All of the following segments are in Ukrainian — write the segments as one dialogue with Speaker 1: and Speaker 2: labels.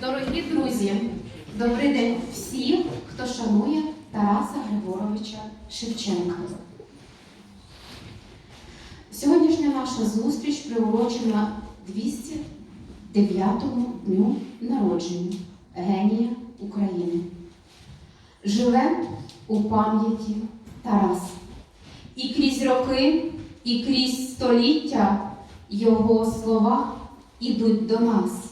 Speaker 1: Дорогі друзі, добрий день всім, хто шанує Тараса Григоровича Шевченка. Сьогоднішня наша зустріч приурочена 209-му дню народження генія України. Живе у пам'яті Тарас. І крізь роки, і крізь століття його слова ідуть до нас.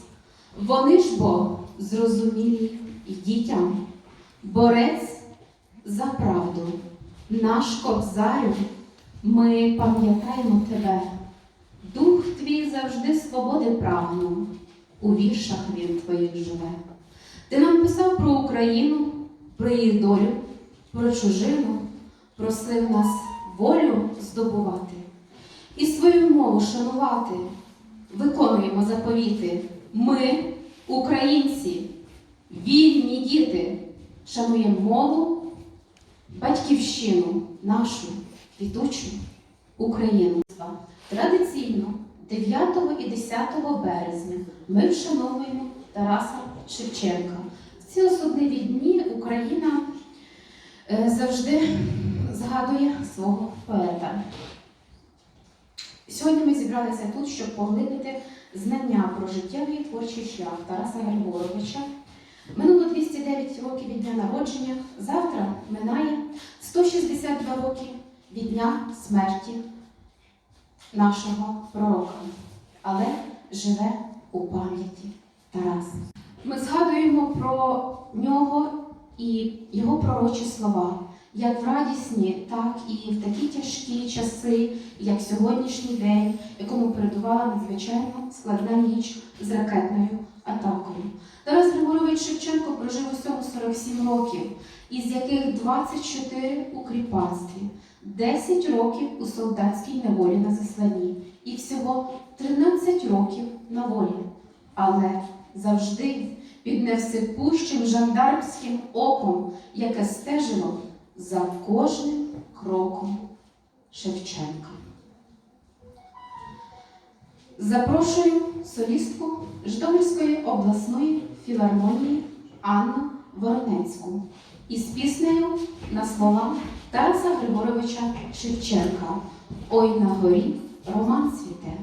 Speaker 1: Вони ж бо зрозумілі й дітям. Борець за правду, наш кобзарю, ми пам'ятаємо тебе. Дух твій завжди свободи прагнув, у віршах він твоїх живе. Ти нам писав про Україну, про її долю, про чужину, просив нас волю здобувати і свою мову шанувати. Виконуємо заповіти. Ми, українці, вільні діти, шануємо мову, батьківщину, нашу квітучу Україну. Традиційно 9 і 10 березня ми вшановуємо Тараса Шевченка. В ці особливі дні Україна е, завжди згадує свого поета. Сьогодні ми зібралися тут, щоб поглибити знання про життєвий і творчий шлях Тараса Григоровича. Минуло 209 років від дня народження. Завтра минає 162 роки від дня смерті нашого пророка, але живе у пам'яті Тарас. Ми згадуємо про нього і його пророчі слова, як в радісні, так і в такі тяжкі часи, як сьогоднішній день, якому передувала надзвичайно складна ніч з ракетною атакою. Тарас Григорович Шевченко прожив усього 47 років, із яких 24 у кріпацтві, 10 років у солдатській неволі на засланні і всього 13 років на волі. Але завжди під невсипущим жандармським оком, яке стежило за кожним кроком Шевченка. Запрошую солістку Житомирської обласної філармонії Анну Воронецьку із піснею на слова Тараса Григоровича Шевченка Ой на горі роман цвіте.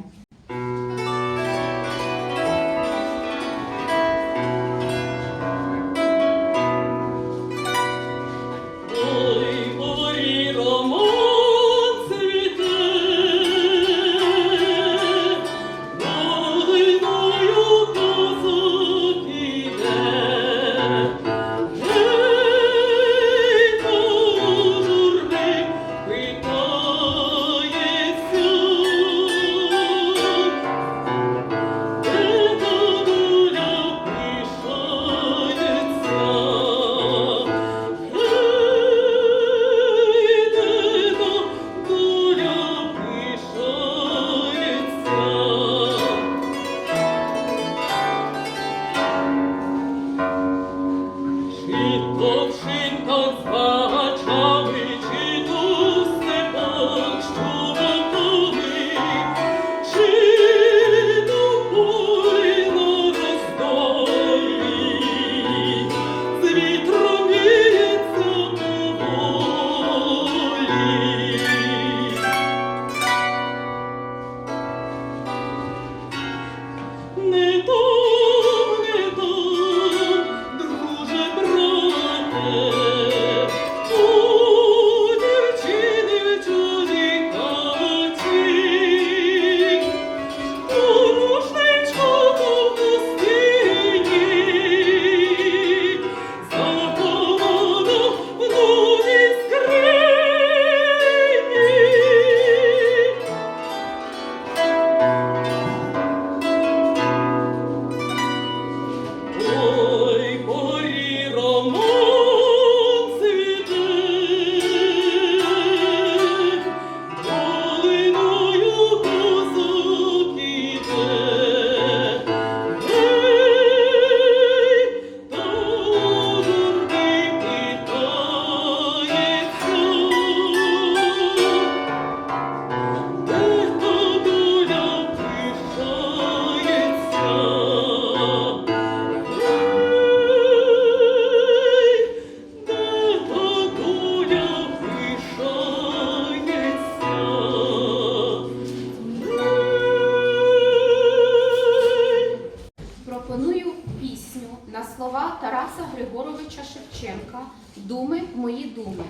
Speaker 2: Слова Тараса Григоровича Шевченка Думи мої думи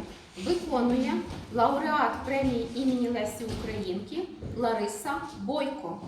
Speaker 2: виконує лауреат премії імені Лесі Українки Лариса Бойко.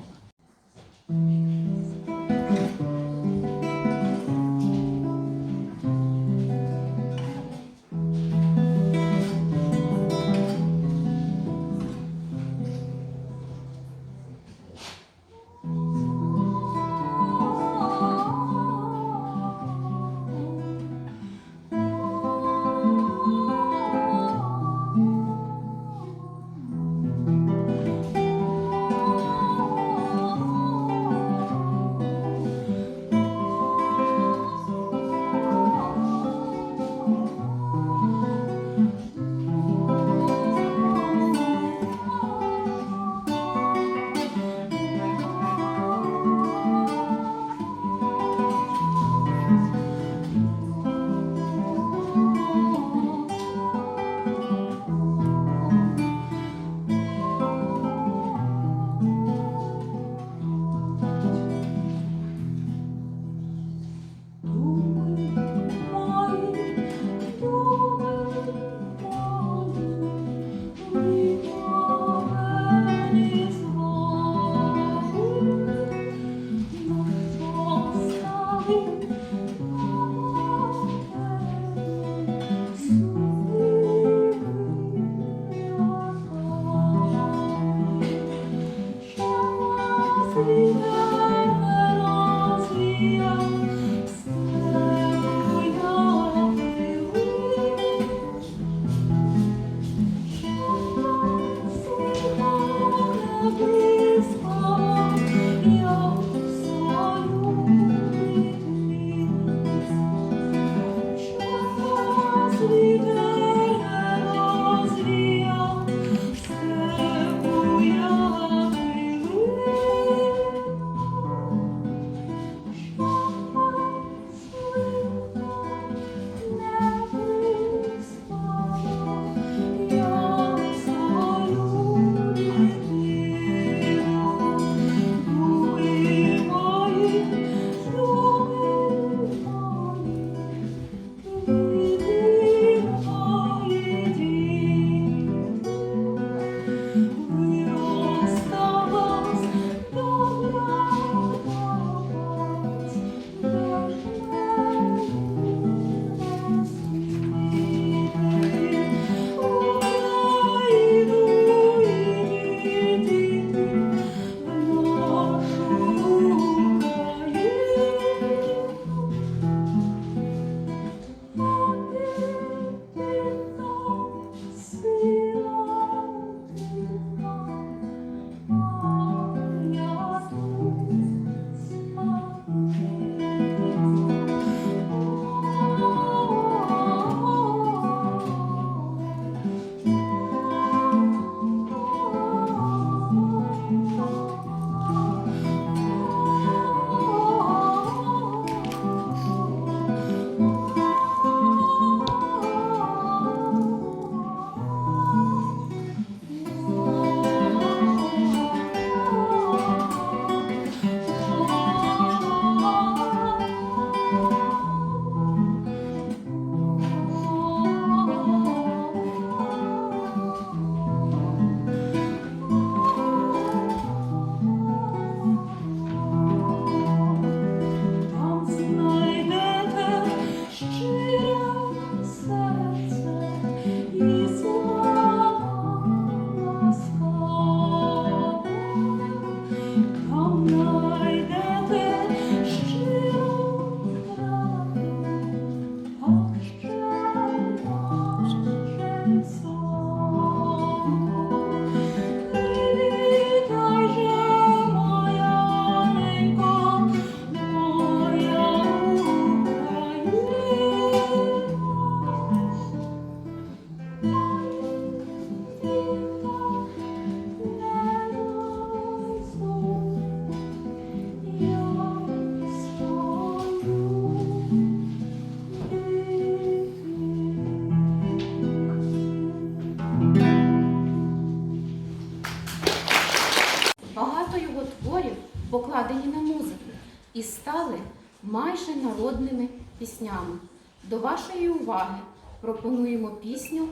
Speaker 1: і
Speaker 2: стали
Speaker 1: майже народними піснями. До вашої уваги пропонуємо пісню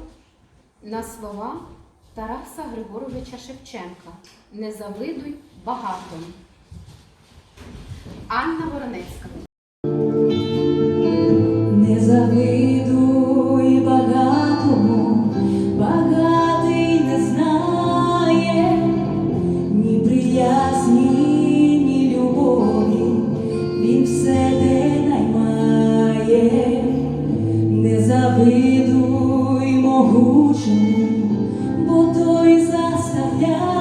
Speaker 1: на слова Тараса Григоровича Шевченка Не завидуй багатому. Анна Воронецька.
Speaker 2: Не завидуй мучений, бо той заставляє.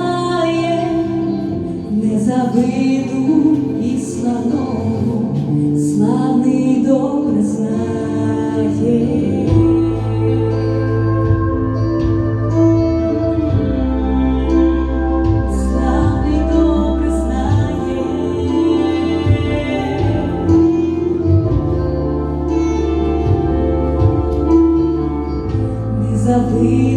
Speaker 2: we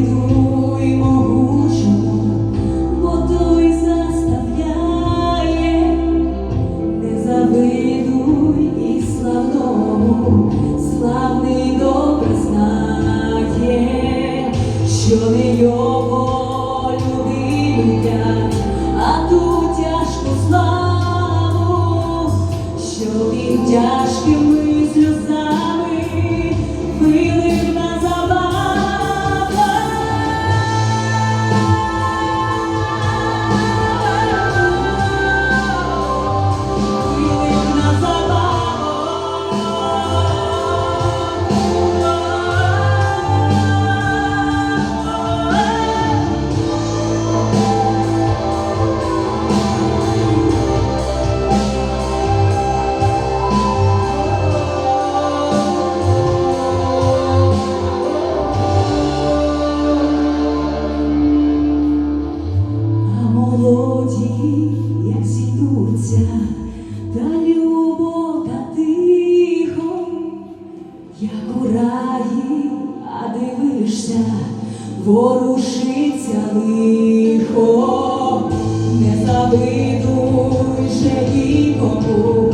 Speaker 2: серця ворушиться лихо, не завидуй же нікому.